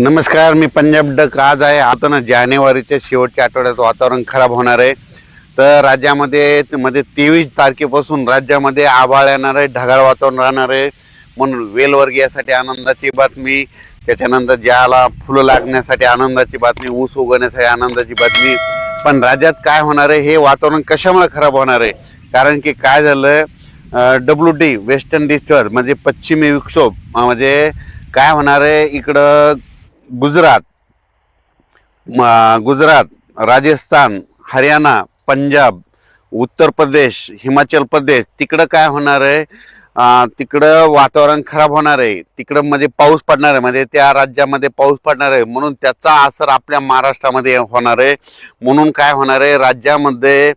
नमस्कार मी पंजाब डक. आज आहे आता ना जानेवारीच्या शेवटच्या आठवड्यात वातावरण खराब होणार आहे. तर राज्यामध्ये मध्ये तेवीस तारखेपासून राज्यामध्ये आभाळ येणार आहे ढगाळ वातावरण राहणार आहे. म्हणून वेलवर्गीयासाठी आनंदाची बातमी त्याच्यानंतर ज्याला फुलं लागण्यासाठी आनंदाची बातमी ऊस उगवण्यासाठी आनंदाची बातमी. पण राज्यात काय होणार आहे हे वातावरण कशामुळे खराब होणार आहे? कारण की काय झालं डब्ल्यू डी वेस्टर्न डिस्टर्ब म्हणजे पश्चिमी विक्षोभ म्हणजे काय होणार आहे इकडं गुजरात गुजरात राजस्थान हरियाणा पंजाब उत्तर प्रदेश हिमाचल प्रदेश तिकडं काय होणार आहे? तिकडं वातावरण खराब होणार आहे. तिकडं म्हणजे पाऊस पडणार आहे. म्हणजे त्या राज्यामध्ये पाऊस पडणार आहे. म्हणून त्याचा असर आपल्या महाराष्ट्रामध्ये होणार आहे. म्हणून काय होणार आहे? राज्यामध्ये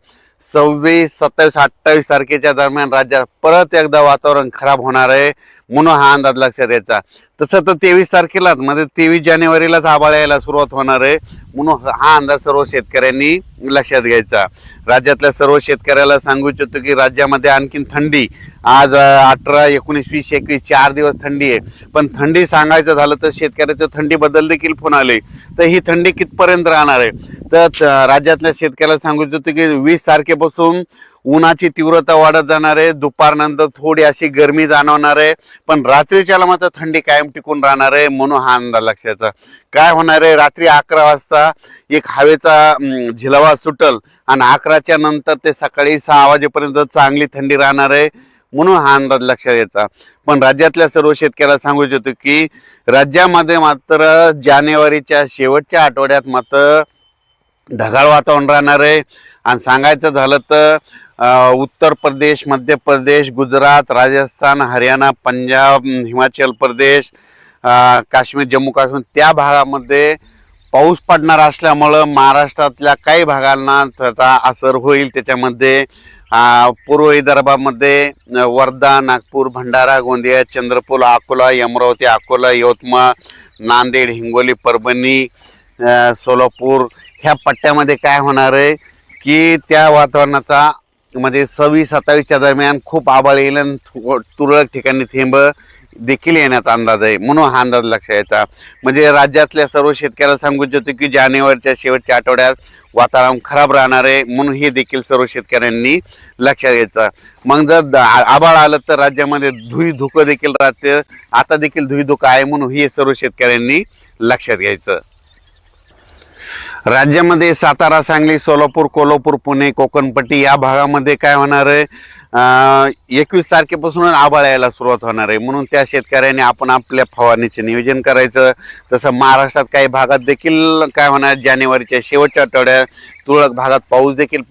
सव्वीस सत्तावीस अठ्ठावीस तारखेच्या दरम्यान राज्यात परत एकदा वातावरण खराब होणार आहे. म्हणून हा अंदाज लक्षात यायचा. तसं तर तेवीस तारखेलाच म्हणजे तेवीस जानेवारीलाच आभाळ यायला सुरुवात होणार आहे. म्हणून हा अंदाज सर्व शेतकऱ्यांनी लक्षात घ्यायचा. राज्यातल्या सर्व शेतकऱ्याला सांगू इच्छितो की राज्यामध्ये आणखीन थंडी आज अठरा एकोणीस वीस एकवीस चार दिवस थंडी आहे. पण थंडी सांगायचं झालं तर शेतकऱ्याचं थंडीबद्दल देखील फोन आले. तर ही थंडी कितपर्यंत राहणार आहे? तर राज्यातल्या शेतकऱ्याला सांगू इच्छितो की वीस तारखेपासून उन्हाची तीव्रता वाढत जाणार आहे. दुपारनंतर थोडी अशी गरमी जाणवणार आहे. पण रात्रीच्याला मात्र थंडी कायम टिकून राहणार आहे म्हणून हा अंदाज लक्षाचा काय होणार आहे? रात्री अकरा वाजता एक हवेचा झिलावा सुटल आणि अकराच्या नंतर ते सकाळी सहा वाजेपर्यंत चांगली थंडी राहणार आहे म्हणून हा अंदाज लक्षात यायचा पण राज्यातल्या सर्व शेतकऱ्याला सांगू इच्छितो की राज्यामध्ये मात्र जानेवारीच्या शेवटच्या आठवड्यात मात्र ढगाळ वातावरण राहणार आहे. आणि सांगायचं झालं तर उत्तर प्रदेश मध्य प्रदेश गुजरात राजस्थान हरियाणा पंजाब हिमाचल प्रदेश काश्मीर जम्मू काश्मीर त्या भागामध्ये पाऊस पडणार असल्यामुळं महाराष्ट्रातल्या काही भागांना त्याचा असर होईल. त्याच्यामध्ये पूर्व विदर्भामध्ये वर्धा नागपूर भंडारा गोंदिया चंद्रपूर अकोला अमरावती अकोला यवतमाळ नांदेड हिंगोली परभणी सोलापूर ह्या पट्ट्यामध्ये काय होणार आहे? की त्या वातावरणाचा म्हणजे सव्वीस सत्तावीसच्या दरम्यान खूप आबाळ येईल आणि तुरळक ठिकाणी थेंब देखील येण्याचा अंदाज आहे. म्हणून हा अंदाज लक्षात यायचा म्हणजे राज्यातल्या सर्व शेतकऱ्याला सांगू इच्छितो की जानेवारीच्या शेवटच्या आठवड्यात वातावरण खराब राहणार आहे म्हणून हे देखील सर्व शेतकऱ्यांनी लक्षात घ्यायचं मग जर आबाळ आभाळ आलं तर राज्यामध्ये धुई धुकं देखील राहते. आता देखील धुई धुकं आहे म्हणून हे सर्व शेतकऱ्यांनी लक्षात घ्यायचं राज्यामध्ये सातारा सांगली सोलापूर कोल्हापूर पुणे कोकणपट्टी या भागामध्ये काय होणार आहे? एकवीस तारखेपासून आभाळ यायला सुरुवात होणार आहे. म्हणून त्या शेतकऱ्यांनी आपण आपल्या फवारणीचे नियोजन करायचं. तसं महाराष्ट्रात काही भागात देखील काय होणार? जानेवारीच्या शेवटच्या आठवड्यात तुरळक भागात पाऊस देखील